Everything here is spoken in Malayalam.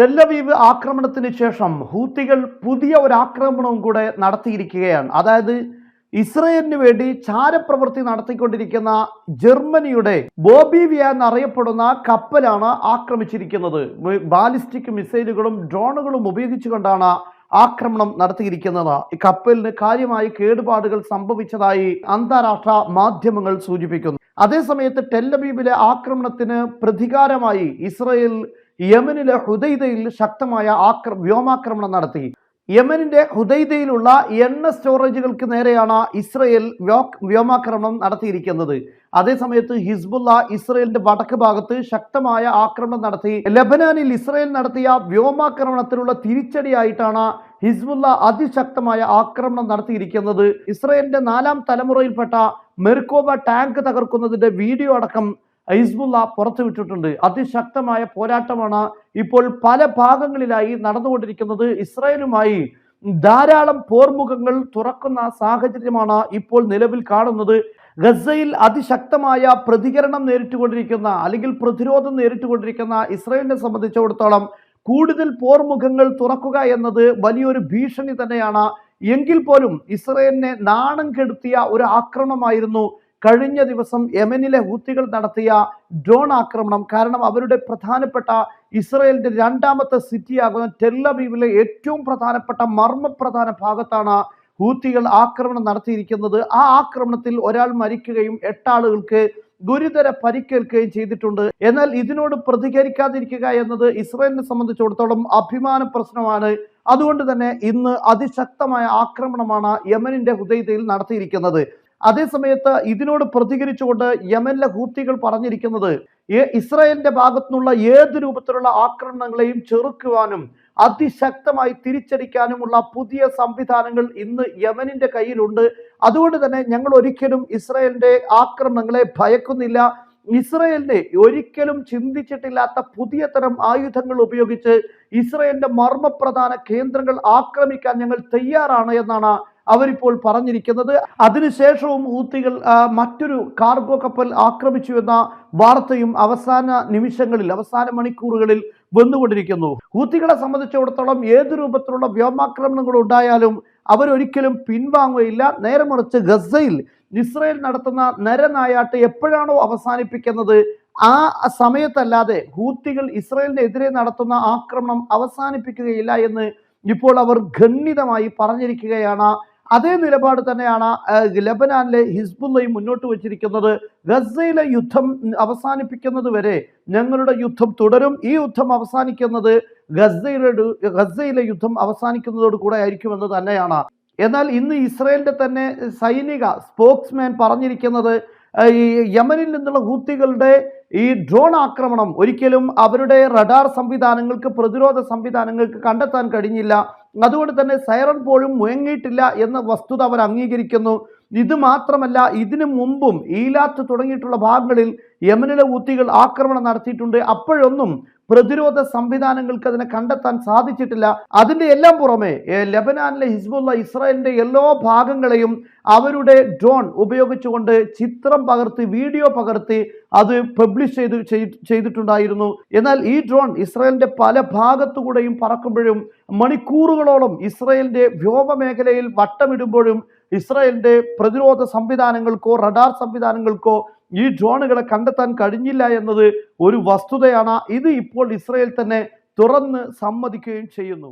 ടെല്ലവീവ് ആക്രമണത്തിന് ശേഷം ഹൂത്തികൾ പുതിയ ഒരു ആക്രമണവും കൂടെ നടത്തിയിരിക്കുകയാണ്. അതായത് ഇസ്രയേലിന് വേണ്ടി ചാരപ്രവൃത്തി നടത്തിക്കൊണ്ടിരിക്കുന്ന ജർമ്മനിയുടെ ബോബിവിയ എന്നറിയപ്പെടുന്ന കപ്പലാണ് ആക്രമിച്ചിരിക്കുന്നത്. ബാലിസ്റ്റിക് മിസൈലുകളും ഡ്രോണുകളും ഉപയോഗിച്ചുകൊണ്ടാണ് ആക്രമണം നടത്തിയിരിക്കുന്നത്. ഈ കപ്പലിന് കാര്യമായി കേടുപാടുകൾ സംഭവിച്ചതായി അന്താരാഷ്ട്ര മാധ്യമങ്ങൾ സൂചിപ്പിക്കുന്നു. അതേസമയത്ത് ടെല്ലബീബിലെ ആക്രമണത്തിന് പ്രതികാരമായി ഇസ്രയേൽ യമനിലെ ഹുദൈദയിൽ ശക്തമായ ആക്ര വ്യോമാക്രമണം നടത്തി. യമനിന്റെ ഹുദൈദയിലുള്ള എണ്ണ സ്റ്റോറേജുകൾക്ക് നേരെയാണ് ഇസ്രയേൽ വ്യോ- വ്യോമാക്രമണം നടത്തിയിരിക്കുന്നത്. അതേസമയത്ത് ഹിസ്ബുല്ല ഇസ്രയേലിന്റെ വടക്ക് ഭാഗത്ത് ശക്തമായ ആക്രമണം നടത്തി. ലബനാനിൽ ഇസ്രയേൽ നടത്തിയ വ്യോമാക്രമണത്തിനുള്ള തിരിച്ചടിയായിട്ടാണ് ഹിസ്ബുള്ള അതിശക്തമായ ആക്രമണം നടത്തിയിരിക്കുന്നത് ഇസ്രയേലിന്റെ നാലാം തലമുറയിൽപ്പെട്ട മെർക്കോബ ടാങ്ക് തകർക്കുന്നതിന്റെ വീഡിയോ അടക്കം ഹിസ്ബുല്ല പുറത്തുവിട്ടിട്ടുണ്ട്. അതിശക്തമായ പോരാട്ടമാണ് ഇപ്പോൾ പല ഭാഗങ്ങളിലായി നടന്നുകൊണ്ടിരിക്കുന്നത്. ഇസ്രയേലുമായി ധാരാളം പോർമുഖങ്ങൾ തുറക്കുന്ന സാഹചര്യമാണ് ഇപ്പോൾ നിലവിൽ കാണുന്നത്. ഗസയിൽ അതിശക്തമായ പ്രതികരണം നേരിട്ടുകൊണ്ടിരിക്കുന്ന അല്ലെങ്കിൽ പ്രതിരോധം നേരിട്ടുകൊണ്ടിരിക്കുന്ന ഇസ്രയേലിനെ സംബന്ധിച്ചിടത്തോളം കൂടുതൽ പോർമുഖങ്ങൾ തുറക്കുക എന്നത് വലിയൊരു ഭീഷണി തന്നെയാണ്. എങ്കിൽ പോലും ഇസ്രയേലിനെ നാണം കെടുത്തിയ ഒരു ആക്രമണമായിരുന്നു കഴിഞ്ഞ ദിവസം യമനിലെ ഹൂത്തികൾ നടത്തിയ ഡ്രോൺ ആക്രമണം. കാരണം അവരുടെ പ്രധാനപ്പെട്ട ഇസ്രയേലിന്റെ രണ്ടാമത്തെ സിറ്റിയാകുന്ന ടെല്ലബീവിലെ ഏറ്റവും പ്രധാനപ്പെട്ട മർമ്മപ്രധാന ഭാഗത്താണ് ഹൂത്തികൾ ആക്രമണം നടത്തിയിരിക്കുന്നത്. ആ ആക്രമണത്തിൽ ഒരാൾ മരിക്കുകയും എട്ടാളുകൾക്ക് ഗുരുതര പരിക്കേൽക്കുകയും ചെയ്തിട്ടുണ്ട്. എന്നാൽ ഇതിനോട് പ്രതികരിക്കാതിരിക്കുക എന്നത് ഇസ്രയേലിനെ സംബന്ധിച്ചിടത്തോളം അഭിമാന പ്രശ്നമാണ്. അതുകൊണ്ട് തന്നെ ഇന്ന് അതിശക്തമായ ആക്രമണമാണ് യമനിന്റെ ഹുദൈദയിൽ നടത്തിയിരിക്കുന്നത്. അതേസമയത്ത് ഇതിനോട് പ്രതികരിച്ചുകൊണ്ട് യമനിലെ ഹൂത്തികൾ പറഞ്ഞിരിക്കുന്നത് ഇസ്രായേലിന്റെ ഭാഗത്തുനിന്നുള്ള ഏത് രൂപത്തിലുള്ള ആക്രമണങ്ങളെയും ചെറുക്കുവാനും അതിശക്തമായി തിരിച്ചടിക്കാനുമുള്ള പുതിയ സംവിധാനങ്ങൾ ഇന്ന് യമനിന്റെ കയ്യിലുണ്ട്. അതുകൊണ്ട് തന്നെ ഞങ്ങൾ ഒരിക്കലും ഇസ്രായേലിന്റെ ആക്രമണങ്ങളെ ഭയക്കുന്നില്ല. ഇസ്രയേലിനെ ഒരിക്കലും ചിന്തിച്ചിട്ടില്ലാത്ത പുതിയ തരം ആയുധങ്ങൾ ഉപയോഗിച്ച് ഇസ്രയേലിന്റെ മർമ്മപ്രധാന കേന്ദ്രങ്ങൾ ആക്രമിക്കാൻ ഞങ്ങൾ തയ്യാറാണ് എന്നാണ് അവരിപ്പോൾ പറഞ്ഞിരിക്കുന്നത്. അതിനുശേഷവും ഊത്തികൾ മറ്റൊരു കാർഗോ കപ്പൽ ആക്രമിച്ചു എന്ന വാർത്തയും അവസാന നിമിഷങ്ങളിൽ അവസാന മണിക്കൂറുകളിൽ വന്നുകൊണ്ടിരിക്കുന്നു. ഹൂത്തികളെ സംബന്ധിച്ചിടത്തോളം ഏത് രൂപത്തിലുള്ള വ്യോമാക്രമണങ്ങൾ ഉണ്ടായാലും അവരൊരിക്കലും പിൻവാങ്ങുകയില്ല. നേരെ മറിച്ച് ഗസയിൽ ഇസ്രയേൽ നടത്തുന്ന നരനായാട്ട് എപ്പോഴാണോ അവസാനിപ്പിക്കുന്നത് ആ സമയത്തല്ലാതെ ഹൂത്തികൾ ഇസ്രയേലിനെതിരെ നടത്തുന്ന ആക്രമണം അവസാനിപ്പിക്കുകയില്ല എന്ന് ഇപ്പോൾ അവർ ഖണ്ഡിതമായി പറഞ്ഞിരിക്കുകയാണ്. അതേ നിലപാട് തന്നെയാണ് ലബനാനിലെ ഹിസ്ബുല്ലയും മുന്നോട്ട് വച്ചിരിക്കുന്നത്. ഗസയിലെ യുദ്ധം അവസാനിപ്പിക്കുന്നത് വരെ ഞങ്ങളുടെ യുദ്ധം തുടരും. ഈ യുദ്ധം അവസാനിക്കുന്നത് ഗസയിലെ ഗസയിലെ യുദ്ധം അവസാനിക്കുന്നതോട് കൂടെ ആയിരിക്കുമെന്ന് തന്നെയാണ്. എന്നാൽ ഇന്ന് ഇസ്രയേലിന്റെ തന്നെ സൈനിക സ്പോക്സ്മാൻ പറഞ്ഞിരിക്കുന്നത് ഈ യമനിൽ നിന്നുള്ള ഹൂത്തികളുടെ ഈ ഡ്രോൺ ആക്രമണം ഒരിക്കലും അവരുടെ റഡാർ സംവിധാനങ്ങൾക്ക് പ്രതിരോധ സംവിധാനങ്ങൾക്ക് കണ്ടെത്താൻ കഴിഞ്ഞില്ല. അതുകൊണ്ട് തന്നെ സൈറൺ പോലും മുഴങ്ങിയിട്ടില്ല എന്ന വസ്തുത അവർ അംഗീകരിക്കുന്നു. ഇത് മാത്രമല്ല ഇതിനു മുമ്പും ഈലാത്ത് തുടങ്ങിയിട്ടുള്ള ഭാഗങ്ങളിൽ യമനിലെ ഊത്തികൾ ആക്രമണം നടത്തിയിട്ടുണ്ട്. അപ്പോഴൊന്നും പ്രതിരോധ സംവിധാനങ്ങൾക്ക് അതിനെ കണ്ടെത്താൻ സാധിച്ചിട്ടില്ല. അതിന്റെ എല്ലാം പുറമെ ലബനാനിലെ ഹിസ്ബുള്ള ഇസ്രായേലിന്റെ എല്ലാ ഭാഗങ്ങളെയും അവരുടെ ഡ്രോൺ ഉപയോഗിച്ചുകൊണ്ട് ചിത്രം പകർത്തി വീഡിയോ പകർത്തി അത് പബ്ലിഷ് ചെയ്ത് ചെയ്- ചെയ്തിട്ടുണ്ടായിരുന്നു. എന്നാൽ ഈ ഡ്രോൺ ഇസ്രായേലിന്റെ പല ഭാഗത്തുകൂടെയും പറക്കുമ്പോഴും മണിക്കൂറുകളോളം ഇസ്രയേലിന്റെ വ്യോമ മേഖലയിൽ വട്ടമിടുമ്പോഴും ഇസ്രയേലിന്റെ പ്രതിരോധ സംവിധാനങ്ങൾക്കോ റഡാർ സംവിധാനങ്ങൾക്കോ ഈ ഡ്രോണുകളെ കണ്ടെത്താൻ കഴിഞ്ഞില്ല എന്നത് ഒരു വസ്തുതയാണ്. ഇത് ഇപ്പോൾ ഇസ്രയേൽ തന്നെ തുറന്ന് സമ്മതിക്കുകയും ചെയ്യുന്നു.